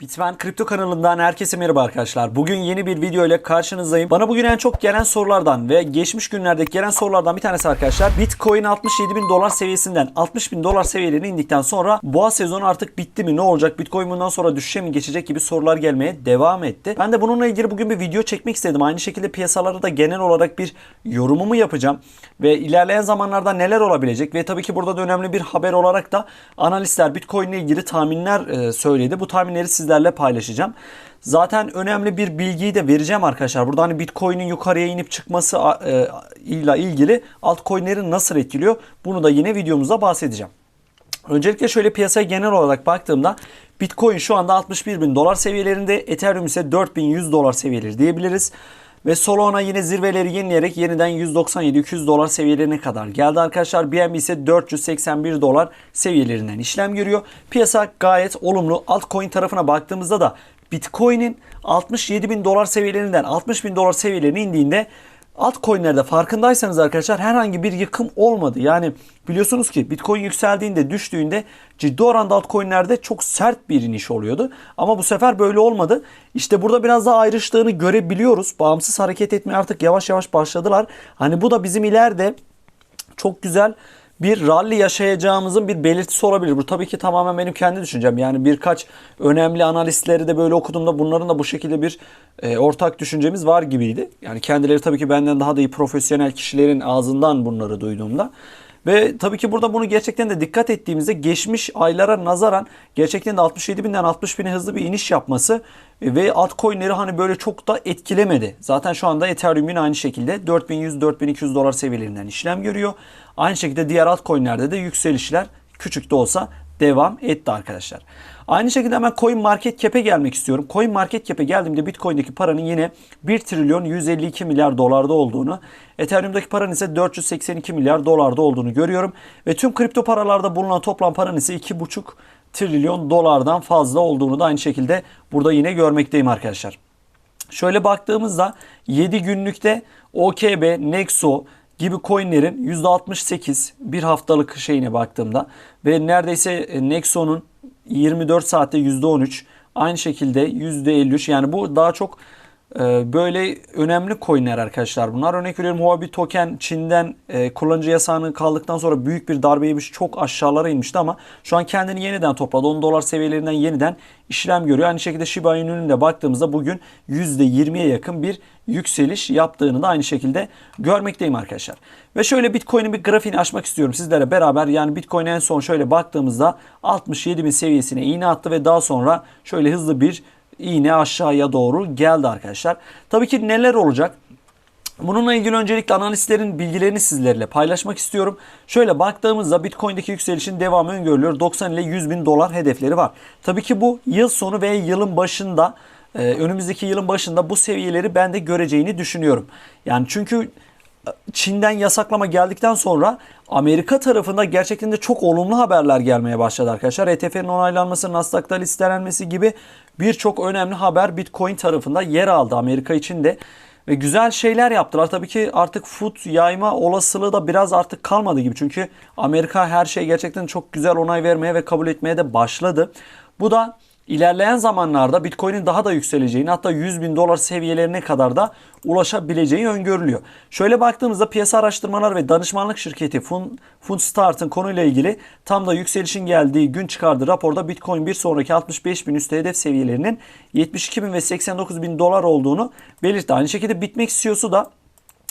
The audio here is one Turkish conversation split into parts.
Bitmen Kripto kanalından herkese merhaba arkadaşlar. Bugün yeni bir video ile karşınızdayım. Bana bugün en çok gelen sorulardan ve geçmiş günlerdeki gelen sorulardan bir tanesi arkadaşlar. Bitcoin 67 bin dolar seviyesinden 60 bin dolar seviyelerine indikten sonra boğa sezonu artık bitti mi? Ne olacak? Bitcoin bundan sonra düşüşe mi geçecek gibi sorular gelmeye devam etti. Ben de bununla ilgili bugün bir video çekmek istedim. Aynı şekilde piyasalara da genel olarak bir yorumumu yapacağım. Ve ilerleyen zamanlarda neler olabilecek ve tabii ki burada da önemli bir haber olarak da analistler Bitcoin ile ilgili tahminler e, söyledi. Bu tahminleri sizlerle paylaşacağım. Zaten önemli bir bilgiyi de vereceğim arkadaşlar. Burada hani Bitcoin'in yukarıya inip çıkması e, ile ilgili altcoin'leri nasıl etkiliyor? Bunu da yine videomuzda bahsedeceğim. Öncelikle şöyle piyasaya genel olarak baktığımda Bitcoin şu anda 61 bin dolar seviyelerinde, Ethereum ise 4100 dolar seviyeleri diyebiliriz. Ve Solana yine zirveleri yenileyerek yeniden 197-200 dolar seviyelerine kadar geldi arkadaşlar. BNB ise 481 dolar seviyelerinden işlem görüyor. Piyasa gayet olumlu. Altcoin tarafına baktığımızda da Bitcoin'in 67 bin dolar seviyelerinden 60 bin dolar seviyelerine indiğinde altcoin'lerde farkındaysanız arkadaşlar herhangi bir yıkım olmadı. Yani biliyorsunuz ki Bitcoin yükseldiğinde düştüğünde ciddi oranda altcoin'lerde çok sert bir iniş oluyordu. Ama bu sefer böyle olmadı. İşte burada biraz daha ayrıştığını görebiliyoruz. Bağımsız hareket etmeye artık yavaş yavaş başladılar. Hani bu da bizim ileride çok güzel bir rally yaşayacağımızın bir belirtisi olabilir. Bu tabii ki tamamen benim kendi düşüncem. Yani birkaç önemli analistleri de böyle okuduğumda bunların da bu şekilde bir e, ortak düşüncemiz var gibiydi. Yani kendileri tabii ki benden daha da iyi profesyonel kişilerin ağzından bunları duyduğumda. Ve tabii ki burada bunu gerçekten de dikkat ettiğimizde geçmiş aylara nazaran gerçekten de 67 binden 60 bine hızlı bir iniş yapması ve altcoin'leri hani böyle çok da etkilemedi. Zaten şu anda Ethereum'un aynı şekilde 4100-4200 dolar seviyelerinden işlem görüyor. Aynı şekilde diğer altcoin'lerde de yükselişler küçük de olsa devam etti arkadaşlar. Aynı şekilde hemen Coin Market Cap'e gelmek istiyorum. Coin Market Cap'e geldiğimde Bitcoin'deki paranın yine 1 trilyon 152 milyar dolarda olduğunu, Ethereum'daki paranın ise 482 milyar dolarda olduğunu görüyorum. Ve tüm kripto paralarda bulunan toplam paranın ise 2,5 trilyon dolardan fazla olduğunu da aynı şekilde burada yine görmekteyim arkadaşlar. Şöyle baktığımızda 7 günlükte OKB, Nexo, gibi coinlerin %68 bir haftalık şeyine baktığımda ve neredeyse Nexo'nun 24 saatte %13 aynı şekilde %53 yani bu daha çok e, böyle önemli coinler arkadaşlar bunlar. Örnek veriyorum Huobi token Çin'den e, kullanıcı yasağını kaldıktan sonra büyük bir darbe yemiş çok aşağılara inmişti ama şu an kendini yeniden topladı. 10 dolar seviyelerinden yeniden işlem görüyor. Aynı şekilde Shiba Inu'nun de baktığımızda bugün %20'ye yakın bir yükseliş yaptığını da aynı şekilde görmekteyim arkadaşlar. Ve şöyle Bitcoin'in bir grafiğini açmak istiyorum sizlere beraber. Yani Bitcoin en son şöyle baktığımızda 67 bin seviyesine iğne attı ve daha sonra şöyle hızlı bir iğne aşağıya doğru geldi arkadaşlar. Tabii ki neler olacak? Bununla ilgili öncelikle analistlerin bilgilerini sizlerle paylaşmak istiyorum. Şöyle baktığımızda Bitcoin'deki yükselişin devamı öngörülüyor. 90 ile 100 bin dolar hedefleri var. Tabii ki bu yıl sonu ve yılın başında e, önümüzdeki yılın başında bu seviyeleri ben de göreceğini düşünüyorum. Yani çünkü Çin'den yasaklama geldikten sonra Amerika tarafında gerçekten de çok olumlu haberler gelmeye başladı arkadaşlar. ETF'nin onaylanması, Nasdaq'ta listelenmesi gibi birçok önemli haber Bitcoin tarafında yer aldı Amerika için de. Ve güzel şeyler yaptılar. Tabii ki artık food yayma olasılığı da biraz artık kalmadı gibi. Çünkü Amerika her şey gerçekten çok güzel onay vermeye ve kabul etmeye de başladı. Bu da ilerleyen zamanlarda Bitcoin'in daha da yükseleceğini hatta 100 bin dolar seviyelerine kadar da ulaşabileceği öngörülüyor. Şöyle baktığımızda piyasa araştırmalar ve danışmanlık şirketi Fun, Funstart'ın konuyla ilgili tam da yükselişin geldiği gün çıkardığı raporda Bitcoin bir sonraki 65 bin üstü hedef seviyelerinin 72 bin ve 89 bin dolar olduğunu belirtti. Aynı şekilde Bitmex CEO'su da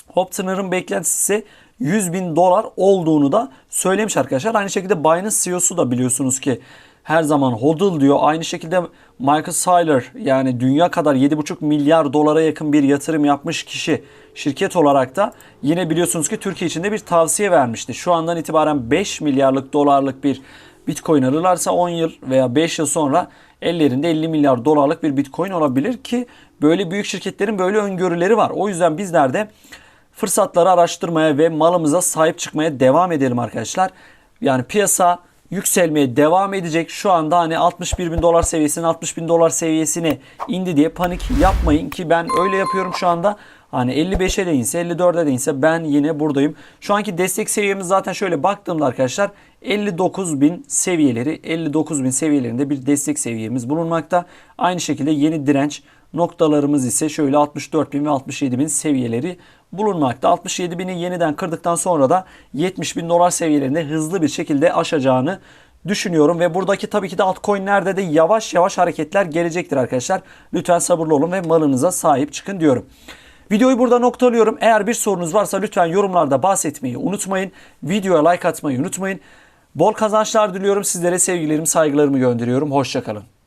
Hoptner'ın beklentisi 100 bin dolar olduğunu da söylemiş arkadaşlar. Aynı şekilde Binance CEO'su da biliyorsunuz ki her zaman hodl diyor. Aynı şekilde Michael Saylor yani dünya kadar 7,5 milyar dolara yakın bir yatırım yapmış kişi şirket olarak da yine biliyorsunuz ki Türkiye için de bir tavsiye vermişti. Şu andan itibaren 5 milyarlık dolarlık bir Bitcoin alırlarsa 10 yıl veya 5 yıl sonra ellerinde 50 milyar dolarlık bir Bitcoin olabilir ki böyle büyük şirketlerin böyle öngörüleri var. O yüzden bizler de fırsatları araştırmaya ve malımıza sahip çıkmaya devam edelim arkadaşlar. Yani piyasa yükselmeye devam edecek. Şu anda hani 61 bin dolar seviyesine 60 bin dolar seviyesine indi diye panik yapmayın ki ben öyle yapıyorum şu anda. Hani 55'e de inse 54'e de inse ben yine buradayım. Şu anki destek seviyemiz zaten şöyle baktığımda arkadaşlar 59.000 seviyeleri 59.000 seviyelerinde bir destek seviyemiz bulunmakta. Aynı şekilde yeni direnç noktalarımız ise şöyle 64.000 ve 67.000 seviyeleri bulunmakta. 67.000'i yeniden kırdıktan sonra da 70.000 dolar seviyelerinde hızlı bir şekilde aşacağını düşünüyorum ve buradaki tabii ki de altcoin'lerde de yavaş yavaş hareketler gelecektir arkadaşlar. Lütfen sabırlı olun ve malınıza sahip çıkın diyorum. Videoyu burada noktalıyorum. Eğer bir sorunuz varsa lütfen yorumlarda bahsetmeyi unutmayın. Videoya like atmayı unutmayın. Bol kazançlar diliyorum. Sizlere sevgilerimi, saygılarımı gönderiyorum. Hoşçakalın.